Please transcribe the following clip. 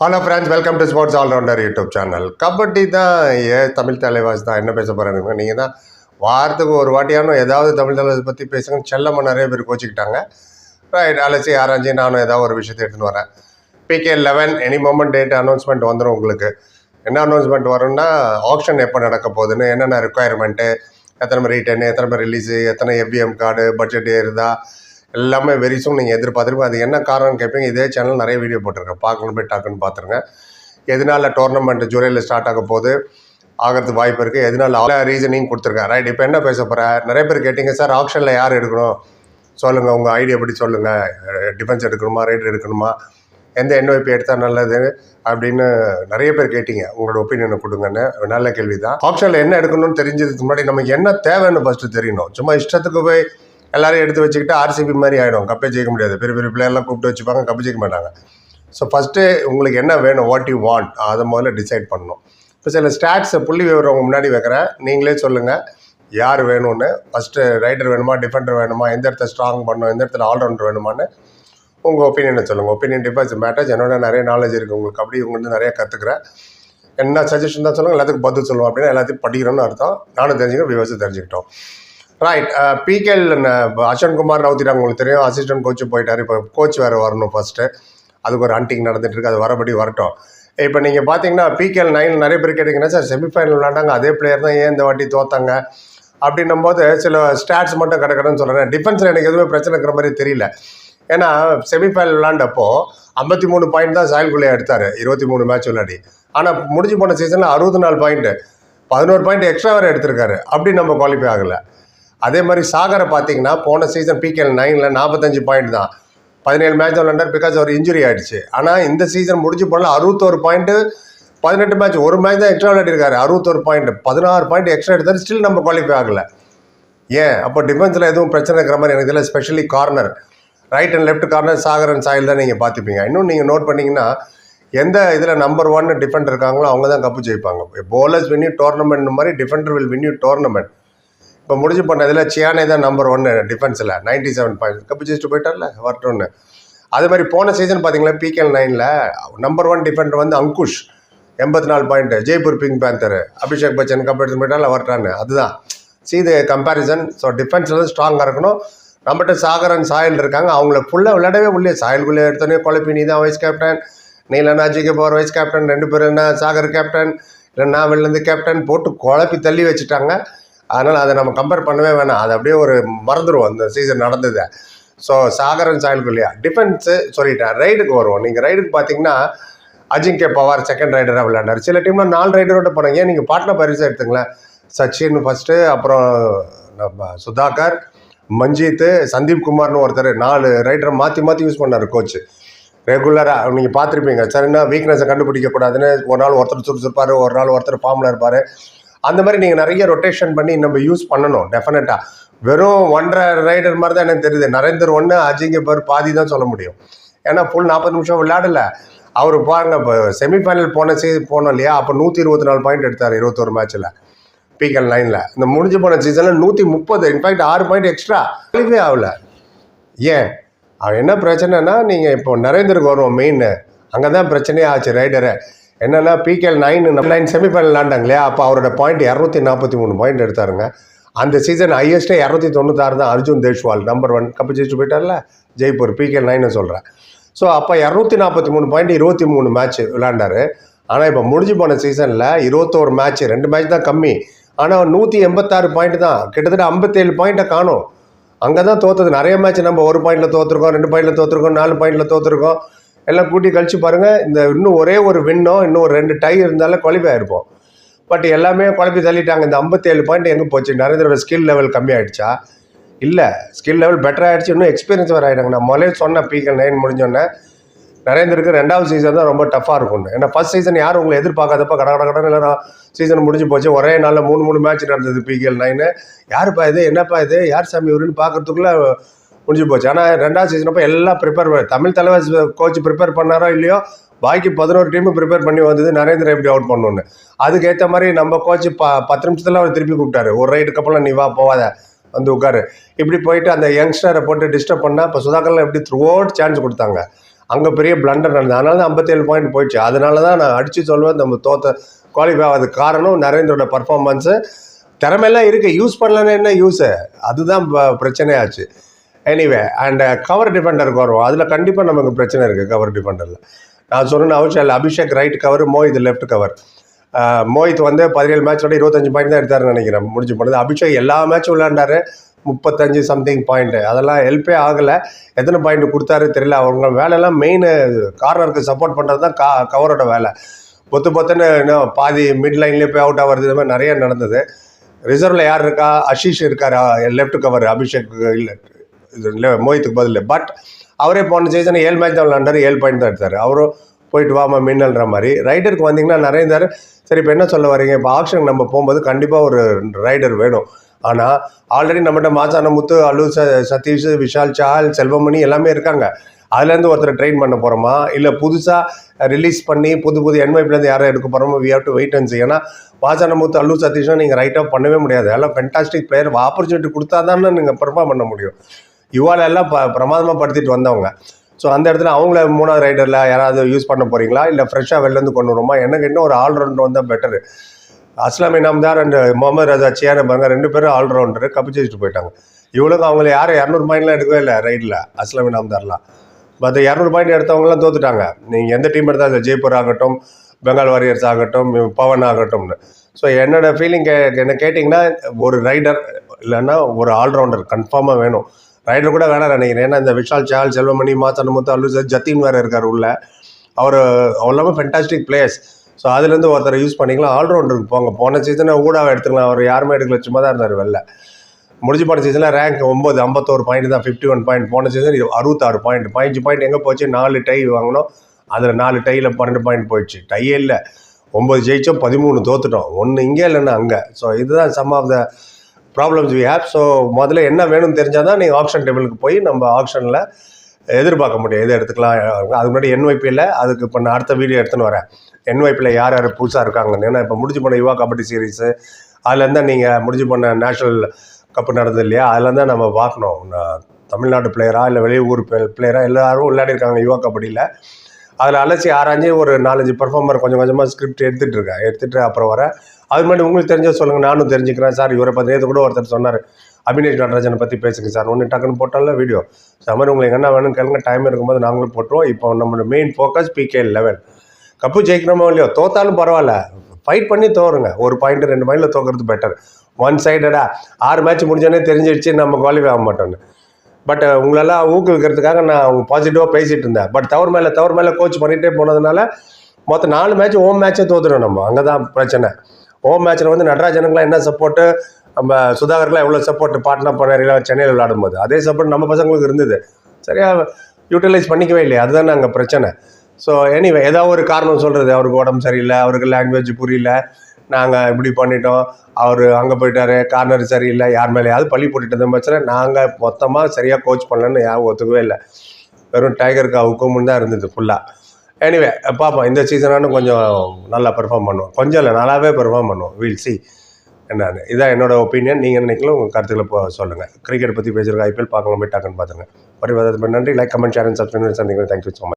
Hello friends welcome to sports all rounder YouTube channel kabaddi தான் ஏ தமிழ் தலைவாஸ் தான் என்ன பேச போகிறாங்க நீங்கள் தான் வாரத்துக்கு ஒரு வாட்டியானும் ஏதாவது தமிழ் தலைவாஸ் பற்றி பேசுங்க செல்லம்மா நிறைய பேர் கோச்சிக்கிட்டாங்க. ரைட் அலசி ஆராய்ச்சி நானும் ஏதாவது ஒரு விஷயத்தை எடுத்துன்னு வரேன். PK eleven any moment date announcement வந்துடும் உங்களுக்கு. என்ன அனௌன்ஸ்மெண்ட் வரும்னா ஆப்ஷன் எப்போ நடக்க போகுதுன்னு என்னென்ன ரெக்குயர்மெண்ட்டு எத்தனை மாதிரி ரிட்டர்னு எத்தனை மாதிரி ரிலீஸு எத்தனை எஃபிஎம் கார்டு பட்ஜெட் ஏறுதா எல்லாமே வெரிசும் நீங்கள் எதிர்பார்த்துருப்போம் அது என்ன காரணம்னு கேட்பீங்க இதே சேனல் நிறைய வீடியோ போட்டிருக்கேன் பார்க்கணும் போய் டக்குன்னு பார்த்துருங்க. எதனால டோர்னமெண்ட் ஜூலையில் ஸ்டார்ட் ஆக போகுது? ஆகிறது வாய்ப்பு இருக்குது எதனால எல்லா ரீசனிங் கொடுத்துருக்கேன் ரைட் இப்போ என்ன பேச போகிறேன் நிறைய பேர் கேட்டிங்க சார் ஆப்ஷனில் யார் எடுக்கணும்? சொல்லுங்கள் உங்கள் ஐடியா எப்படி சொல்லுங்கள் டிஃபென்ஸ் எடுக்கணுமா? ரைட் எடுக்கணுமா? எந்த என்ஒய்பி எடுத்தால் நல்லது? அப்படின்னு நிறைய பேர் கேட்டீங்க. உங்களோட ஒப்பீனியனை கொடுங்கன்னு. நல்ல கேள்வி தான் ஆப்ஷனில் என்ன எடுக்கணும்னு தெரிஞ்சதுக்கு முன்னாடி நமக்கு என்ன தேவைன்னு ஃபஸ்ட்டு தெரியணும் சும்மா இஷ்டத்துக்கு போய் எல்லாரையும் எடுத்து வச்சுக்கிட்டு ஆர்சிபி மாதிரி ஆகிடும் கப்பே ஜெயிக்க முடியாது. பெரிய பெரிய பிளேயர்லாம் கூப்பிட்டு வச்சுப்பாங்க கப்பு ஜெயிக்க மாட்டாங்க. ஸோ ஃபஸ்ட்டு உங்களுக்கு என்ன வேணும்? வாட் யூ வாண்ட் அதை முதல்ல டிசைட் பண்ணணும். இப்போ சில ஸ்டாட்ஸை புள்ளி விவரம் முன்னாடி வைக்கிறேன். நீங்களே சொல்லுங்கள் யார் வேணும்னு? ஃபஸ்ட்டு ரைடர் வேணுமா? டிஃபெண்டர் வேணுமா? எந்த இடத்துல ஸ்ட்ராங் பண்ணணும்? எந்த இடத்துல ஆல்ரவுண்டர் வேணுமான்னு உங்கள் ஒப்பீனியனை சொல்லுங்கள் ஒப்பீனியன் டிஃபென்ஸ் மேட்டர்ஸ் என்னோட நிறைய நாலேஜ் இருக்குது உங்களுக்கு அப்படி உங்கள்கிட்ட நிறைய கற்றுக்குறேன் என்ன சஜஷன் தான் சொல்லுங்கள் எல்லாத்துக்கும் பதில் சொல்லுவோம் அப்படின்னா எல்லாத்தையும் படிக்கிறோன்னு அர்த்தம். நானும் தெரிஞ்சுக்கிறேன். விவசாயம் தெரிஞ்சுக்கிட்டோம். ரைட் பிகேல் அஸ்வன் குமார் நவுத்திட்டாங்க உங்களுக்கு தெரியும். அசிஸ்டன்ட் கோச்சு போயிட்டார். இப்போ கோச் வேறு வரணும் ஃபஸ்ட்டு அதுக்கு ஒரு ஹண்டிங் நடந்துட்டு இருக்கு. அது வரபடி வரட்டும். இப்போ நீங்கள் பார்த்தீங்கன்னா பிகேஎல் நைன் நிறைய பேர் கேட்டிங்கன்னா சார் செமிஃபைனல் விளாண்டாங்க அதே பிளேயர் தான் ஏன் இந்த வாட்டி தோத்தாங்க? அப்படின்னும் போது சில ஸ்டாட்ஸ் மட்டும் கிடக்கணும்னு சொல்கிறேன் டிஃபென்ஸில் எனக்கு எதுவுமே பிரச்சனை இருக்கிற மாதிரி தெரியல. ஏன்னா செமிஃபைனல் விளாண்டப்போ ஐம்பத்தி மூணு பாயிண்ட் தான் சாயல்குள்ளே எடுத்தார். இருபத்தி மூணு மேட்ச் விளையாடி. ஆனால் முடிஞ்சு போன சீசனில் அறுபத்தி நாலு பாயிண்ட்டு பதினோரு பாயிண்ட் எக்ஸ்ட்ரா வேறு எடுத்திருக்காரு. அப்படி நம்ம குவாலிஃபை ஆகலை. அதே மாதிரி சாகரை பார்த்தீங்கன்னா போன சீசன் பிகேஎல் நைனில் நாற்பத்தஞ்சு பாயிண்ட் தான். பதினேழு மேட்ச் விளாண்டார் பிகாஸ் அவர் இன்ஜுரி ஆகிடுச்சு ஆனால் இந்த சீசன் முடிஞ்சு போனால் அறுபத்தோரு பாயிண்ட்டு பதினெட்டு மேட்ச் ஒரு மேட்ச் தான் எக்ஸ்ட்ரா விளையாடிருக்காரு. அறுபத்தோரு பாயிண்ட் பதினாறு பாயிண்ட் எக்ஸ்ட்ரா எடுத்தார். ஸ்டில் நம்ம குவாலிஃபை ஆகலை. ஏன்? அப்போ டிஃபென்ஸில் எதுவும் பிரச்சனை இருக்கிற மாதிரி எனக்கு தெரியல specially corner right and left corner Sagar and Sahil தான் நீங்கள் பார்த்துப்பீங்க. இன்னும் நீங்கள் நோட் பண்ணீங்கன்னா எந்த இதில் நம்பர் ஒன் டிஃபெண்டர் இருக்காங்களோ அவங்க தான் கப்பு ஜெயிப்பாங்க. போலர்ஸ் வின்யூ டோர்னமெண்ட் மாதிரி டிஃபெண்டர் வில் வின்யூ டோர்னமெண்ட் இப்போ முடிஞ்சு பண்ணதில் சியானே தான் நம்பர் ஒன்று டிஃபென்ஸில் நைன்டி செவன் பாயிண்ட் கப்பு ஜெயிச்சுட்டு போயிட்டார்ல வரட்டும்னு அதே மாதிரி போன சீசன் பார்த்தீங்களா பிகேஎல் நைனில் நம்பர் ஒன் டிஃபெண்டர் வந்து அங்குஷ். எண்பத்தி நாலு point Jaipur pink panther Abhishek Bachchan cup எடுத்து போயிட்டால வரட்டான்னு அதுதான். சி இது கம்பேரிசன் ஸோ டிஃபென்ஸில் வந்து ஸ்ட்ராங்காக இருக்கணும். நம்மகிட்ட சாகரன் சாயல் இருக்காங்க. அவங்கள ஃபுல்லாக விளையாடவே உள்ளே சாயல்குள்ளே எடுத்தோடனே குழப்பி நீ தான் வைஸ் கேப்டன் நீ இல்லைன்னா ஜிகே போகிற வைஸ் கேப்டன் ரெண்டு பேரும் என்ன சாகர் கேப்டன் இல்லை நான் வெளிலேருந்து கேப்டன் போட்டு குழப்பி தள்ளி வச்சுட்டாங்க. அதனால் அதை நம்ம கம்பேர் பண்ணவே வேணாம். அது அப்படியே ஒரு மறந்துடுவோம் அந்த சீசன் நடந்ததை. ஸோ சாகரன் சாயல்குள்ளையா டிஃபென்ஸு சொல்லிட்டேன் ரைடுக்கு வருவோம். நீங்கள் ரைடுக்கு பார்த்தீங்கன்னா அஜிங்கே பவார் செகண்ட் ரைடராக விளையாண்டார் சில டீமில் நாலு ரைடரோட போனாங்க ஏன் நீங்கள் பாட்னா பரிசு எடுத்துங்களேன்? சச்சின் ஃபஸ்ட்டு அப்புறம் நம்ம சுதாகர் மஞ்சித் சந்தீப் குமார்னு ஒருத்தர் நாலு ரைடரை மாற்றி மாற்றி யூஸ் பண்ணார் கோச்சு ரெகுலராக நீங்கள் பார்த்துருப்பீங்க. சரின்னா வீக்னஸை கண்டுபிடிக்கக்கூடாதுன்னு ஒரு நாள் ஒருத்தர் சுறுசுறுப்பார் ஒரு நாள் ஒருத்தர் ஃபார்மில் இருப்பார். அந்த மாதிரி நீங்கள் நிறைய ரொட்டேஷன் பண்ணி நம்ம யூஸ் பண்ணணும் டெஃபினட்டாக வெறும் ஒன்றரை ரைடர் மாதிரி தான் எனக்கு தெரியுது. நரேந்தர் ஒன்று அஜிங்க பேர் பாதி தான் சொல்ல முடியும். ஏன்னா ஃபுல் நாற்பது நிமிஷம் விளையாடல. அவர் பாருங்க இப்போ செமிஃபைனல் போன சீ போனோம் இல்லையா? அப்போ நூற்றி இருபத்தி நாலு பாயிண்ட் எடுத்தார் இருபத்தொரு மேட்ச்சில் பிகல் நைனில் இந்த முடிஞ்சு போன சீசனில் நூற்றி முப்பது இன்ஃபேக்ட் ஆறு பாயிண்ட் எக்ஸ்ட்ரா குவாலிஃபை ஆகல. ஏன்? அவன் என்ன பிரச்சனைனா நீங்கள் இப்போ நரேந்தருக்கு வருவோம் மெயின் அங்கே தான் பிரச்சனையே ஆச்சு ரைடரை என்னென்னா பிகேஎல் நைன் நைன் செமிஃபைனல் விளாண்டாங்க இல்லையா அப்போ அவரோட பாயிண்ட் இரநூத்தி நாற்பத்தி மூணு பாயிண்ட் எடுத்தாருங்க. அந்த சீசன் ஹையஸ்ட்டே இரநூத்தி தொண்ணூத்தாறு தான் Arjun Deshwal number one cup ஜெயிச்சு போயிட்டார்ல? ஜெய்ப்பூர் பிகேஎல் நைன்னு சொல்கிறேன் ஸோ அப்போ இரநூத்தி நாற்பத்தி மூணு பாயிண்ட் இருபத்தி மூணு மேட்ச் விளாண்டாரு. ஆனால் இப்போ முடிஞ்சு போன சீசனில் இருபத்தோரு மேட்ச் ரெண்டு மேட்ச் தான் கம்மி. ஆனால் நூற்றி எண்பத்தாறு பாயிண்ட் தான். கிட்டத்தட்ட ஐம்பத்தேழு பாயிண்ட்டை காணும். அங்கே தான் தோத்தது. நிறைய மேட்ச் நம்ம ஒரு பாயிண்டில் தோற்றுருக்கோம் ரெண்டு பாயிண்டில் தோற்றுருக்கோம் நாலு பாயிண்டில் தோற்றுருக்கோம் எல்லாம் கூட்டி கழிச்சு பாருங்கள் இந்த இன்னும் ஒரே ஒரு வின்னோ இன்னும் ஒரு ரெண்டு டை இருந்தாலும் குவாலிஃபை ஆயிருப்போம். பட் எல்லாமே குழப்பி தள்ளிட்டாங்க. இந்த ஐம்பத்தேழு பாயிண்ட் எங்கே போச்சு? நரேந்திரோட ஸ்கில் லெவல் கம்மியாயிடுச்சா? இல்லை. ஸ்கில் லெவல் பெட்டர் ஆகிடுச்சு இன்னும் எக்ஸ்பீரியன்ஸ் வர ஆகிட்டாங்க நான் முதலே சொன்னேன் பீக்கல் நைன் முடிஞ்சோன்னே நரேந்தருக்கு ரெண்டாவது சீசன் தான் ரொம்ப டஃப்பாக இருக்கும்னு. ஏன்னா ஃபஸ்ட் சீசன் யாரும் உங்களை எதிர்பார்க்காதப்ப கட கட கடன் சீசன் முடிஞ்சு போச்சு. ஒரே நாளில் மூணு மூணு மேட்ச் நடந்தது பிகேஎல் நைனு யாருப்பா இது? என்னப்பா இது? யார் சாமி இவருன்னு பார்க்குறதுக்குள்ளே முடிஞ்சு போச்சு. ஆனால் ரெண்டாவது சீசன் அப்போ எல்லாம் ப்ரிப்பேர் தமிழ் தலைவர் கோச் ப்ரிப்பேர் பண்ணாரோ இல்லையோ பாக்கி பதினோரு டீமு ப்ரிப்பேர் பண்ணி வந்தது நரேந்திர எப்படி அவுட் பண்ணணும்னு. அதுக்கேற்ற மாதிரி நம்ம கோச் ப பத்து நிமிஷத்தில் அவர் திருப்பி கூப்பிட்டாரு. ஒரு ரைட்டுக்கு அப்புறம் நீ வா போவாத. வந்து உட்காரு. இப்படி போயிட்டு அந்த யங்ஸ்டரை போட்டு டிஸ்டர்ப் பண்ணால் இப்போ சுதாகர்லாம் எப்படி த்ரூ அவுட் சான்ஸ் கொடுத்தாங்க. அங்கே பெரிய பிளண்டர் நடந்தது. அதனால தான் ஐம்பத்தேழு பாயிண்ட் போயிடுச்சு. அதனால தான் நான் அடித்து சொல்லுவேன் நம்ம தோத்த குவாலிஃபை ஆகாத காரணம் நரேந்திரோட பர்ஃபார்மன்ஸு திறமையெல்லாம் இருக்குது யூஸ் பண்ணலன்னா என்ன யூஸு அதுதான் ப- பிரச்சனையாச்சு. எனிவே அண்ட் கவர் uh, டிஃபெண்டருக்கு வரும் அதில் கண்டிப்பாக நமக்கு பிரச்சனை இருக்குது கவர் டிஃபெண்டரில் நான் சொன்ன அவசியம் இல்லை. Abhishek right cover Mohit left cover Mohit வந்து பதினேழு மேட்சோட இருபத்தஞ்சு பாயிண்ட் தான் எடுத்தாருன்னு நினைக்கிறேன். முடிஞ்சு போனது. அபிஷேக் எல்லா மேட்சும் விளையாண்டாரு. முப்பத்தஞ்சு சம்திங் பாயிண்ட்டு அதெல்லாம் ஹெல்ப்பே ஆகலை. எத்தனை பாயிண்ட் கொடுத்தாரு தெரியல. அவங்க வேலையெல்லாம் மெயின் கார்னருக்கு சப்போர்ட் பண்ணுறது தான் கா கவரோட வேலை. பொத்து பொத்துன்னு இன்னும் பாதி மிட் லைன்லேயே போய் அவுட் ஆகிறது இது மாதிரி நிறைய நடந்தது. ரிசர்வில் யார் இருக்கா? அஷிஷ் இருக்கார்? லெஃப்ட் கவர் அபிஷேக் இல்லை. இல்லை மோஹித்துக்கு பதில் பட் அவரே போன சீசன் ஏழு மேட்ச் தான் விளாண்டார் ஏழு பாயிண்ட் தான் எடுத்தார். அவரும் போயிட்டு வாமா மின்னல்ற மாதிரி. ரைடருக்கு வந்தீங்கன்னா நரேந்தர் சரி இப்போ என்ன சொல்ல வரீங்க? இப்போ ஆப்ஷனுக்கு நம்ம போகும்போது கண்டிப்பாக ஒரு ரைடர் வேணும். ஆனால் ஆல்ரெடி நம்மகிட்ட மாசான முத்து அல்லு ச சதீஷ் விஷால் சால் செல்வமணி எல்லாமே இருக்காங்க. அதுலேருந்து ஒருத்தர் ட்ரெயின் பண்ண போகிறோமா இல்லை புதுசாக ரிலீஸ் பண்ணி புது புது என்வைப்லேருந்து யாரை எடுக்க போகிறோமோ we have to wait and ஏன்னா வாசான முத்து அல்லு சதீஷ்னா நீங்கள் ரைட்டாக பண்ணவே முடியாது. எல்லாம் ஃபென்டாஸ்டிக் பிளேயர் ஆப்பர்ச்சுனிட்டி கொடுத்தா தானே நீங்கள் பெர்ஃபார்ம் பண்ண முடியும். யுவால எல்லாம் ப பிரமாதமாக படுத்திட்டு வந்தவங்க. ஸோ அந்த இடத்துல அவங்கள மூணாவது ரைடரில் யாராவது யூஸ் பண்ண போகிறீங்களா இல்லை ஃப்ரெஷ்ஷாக வெளிலேருந்து கொண்டு வருமா எனக்கு இன்னும் ஒரு ஆல்ரவுண்டர் வந்தால் பெட்டரு அஸ்லாம் இனாம்தார் அண்ட் முகமது ரஜா சியான பாருங்க ரெண்டு பேரும் ஆல்ரவுண்டரு கப்பிச்சிட்டு போயிட்டாங்க. இவ்வளோக்கு அவங்கள யாரும் இரநூறு பாயிண்ட்லாம் எடுக்கவே இல்லை ரைடில் அஸ்லாம் இனாம்தார்லாம் மற்ற இரநூறு பாயிண்ட் எடுத்தவங்களாம் தோத்துட்டாங்க. நீங்கள் எந்த டீம் எடுத்தாலும் ஜெய்ப்பூர் ஆகட்டும் பெங்கால் வாரியர்ஸ் ஆகட்டும் பவன் ஆகட்டும்னு. ஸோ என்னோடய ஃபீலிங் கே என்ன கேட்டிங்கன்னா ஒரு ரைடர் இல்லைன்னா ஒரு ஆல்ரவுண்டர் கன்ஃபார்மாக வேணும். ரைடர் கூட வேணாம் நினைக்கிறேன். ஏன்னா இந்த விஷால் சால் செல்வமணி மாத்தனமுத்து அல்லு சார் ஜத்தீன் வேறு இருக்கார் உள்ள. அவர் அவர் ஃபென்டாஸ்டிக் பிளேயர்ஸ் ஸோ அதுலேருந்து ஒருத்தரை யூஸ் பண்ணிக்கலாம். ஆல்ரவுண்டருக்கு போங்க. போன சீசனை ஊடாக எடுத்துக்கலாம். அவர் யாருமே எடுக்கல. சும்மா தான் இருந்தார் வெளில. முடிஞ்சு போன சீசனில் ரேங்க் ஒம்பது ஐம்பத்தோரு பாயிண்ட் தான். ஃபிஃப்டி ஒன் பாயிண்ட் போன சீசன் அறுபத்தாறு பாயிண்ட் பதினஞ்சு பாயிண்ட் எங்கே போச்சு? நாலு டை வாங்கினோம். அதில் நாலு டையில் பன்னெண்டு பாயிண்ட் போயிடுச்சு. டையே இல்லை. ஒம்பது ஜெயிச்சோம் பதிமூணு தோத்துட்டோம். ஒன்று இங்கே இல்லைன்னா அங்கே. ஸோ இதுதான் some of the problems we have so முதல்ல என்ன வேணும்னு தெரிஞ்சால் தான் நீங்கள் ஆப்ஷன் டேபிளுக்கு போய் நம்ம ஆப்ஷனில் எதிர்பார்க்க முடியும். எது எடுத்துக்கலாம்? அதுக்கு முன்னாடி என்ஒய்பியில் அதுக்கு இப்போ நான் அடுத்த வீடியோ எடுத்துன்னு வரேன். என்ஒய்பியில் யார் யார் புதுசாக இருக்காங்கன்னு. ஏன்னா இப்போ முடிஞ்சு போன யுவா கபடி சீரீஸு அதுலேருந்து தான் நீங்கள் முடிஞ்சு போன நேஷ்னல் கப்பு நடந்தது இல்லையா? அதுலேருந்து தான் நம்ம பார்க்கணும். நான் தமிழ்நாட்டு பிளேயரா இல்லை வெளியூர் பிளேயரா எல்லாரும் விளையாடிருக்காங்க யுவா கபடியில். அதில் அலசி ஆராய்ஞ்சு ஒரு நாலஞ்சு பர்ஃபார்மர் கொஞ்சம் கொஞ்சமாக ஸ்கிரிப்ட் எடுத்துகிட்டு இருக்கேன். எடுத்துகிட்டு அப்புறம் வர அது மாதிரி உங்களுக்கு தெரிஞ்சதை சொல்லுங்கள் நானும் தெரிஞ்சுக்கிறேன் சார். இவரை பற்றி நேற்று கூட ஒருத்தர் சொன்னார். அபினேஷ் நடராஜனை பற்றி பேசுங்க சார். ஒன்று டக்குன்னு போட்டால வீடியோ அது மாதிரி உங்களுக்கு என்ன வேணும்னு கேளுங்க. டைம் இருக்கும்போது நாங்களும் போட்டுருவோம். இப்போ நம்மளோட main focus PK eleven cup ஜெயிக்கணுமோ இல்லையோ? தோத்தாலும் பரவாயில்ல. ஃபைட் பண்ணி தோறுங்க ஒரு பாயிண்ட் ரெண்டு பாயிண்டில் தோக்கிறது பெட்டர் ஒன் சைடடா ஆறு மேட்ச் முடிஞ்சோடனே தெரிஞ்சிடுச்சு நம்ம குவாலிஃபை ஆக மாட்டோம்னு. பட் உங்களெல்லாம் ஊக்குவிக்கிறதுக்காக நான் பாசிட்டிவாக பேசிகிட்டு இருந்தேன். பட் தவறு மேலே தவறு மேலே கோச் பண்ணிகிட்டே போனதுனால மொத்தம் நாலு மேட்ச் ஹோம் மேட்ச்சே தோத்துடும் நம்ம. அங்கே தான் பிரச்சனை. ஹோம் மேட்ச்சில் வந்து நடராஜனுக்குலாம் என்ன சப்போர்ட்டு நம்ம சுதாகர்லாம் எவ்வளோ சப்போர்ட் பாட்னா பண்ணாரில சென்னையில் விளையாடும்போது. அதே சப்போர்ட் நம்ம பசங்களுக்கு இருந்தது. சரியாக யூட்டிலைஸ் பண்ணிக்கவே இல்லையா. அதுதான் அங்கே பிரச்சனை. ஸோ எனிவே ஏதாவது ஒரு காரணம் சொல்கிறது அவருக்கு உடம்பு சரியில்லை அவருக்கு லாங்குவேஜ் புரியல. நாங்கள் இப்படி பண்ணிட்டோம். அவர் அங்கே போயிட்டாரு கார்னர் சரியில்லை யார் மேலேயாவது பள்ளி போட்டுட்டு இருந்த பிரச்சனை. நாங்கள் மொத்தமாக சரியாக கோச் பண்ணலன்னு யாரும் ஒத்துக்கவே இல்லை. வெறும் டைகர் காவுக்கும் தான் இருந்தது ஃபுல்லாக எனிவே பார்ப்போம் இந்த சீசனானு கொஞ்சம் நல்லா பெர்ஃபார்ம் பண்ணுவோம். கொஞ்சம் இல்லை நல்லாவே பெர்ஃபார்ம் பண்ணுவோம். வீல் சி என்னன்னு. இதான் என்னோட ஒப்பீனியன் நீங்கள் நினைக்கலாம் உங்கள் கருத்துக்களை போ சொல்லுங்கள் கிரிக்கெட் பற்றி பேசுகிற ஐபிஎல் பார்க்கலாம் போய் டக்குன்னு பார்த்துங்க ஒரு விதத்துக்கு நன்றி. Like comment share and subscribe சந்திக்கிறேன். Thank you so much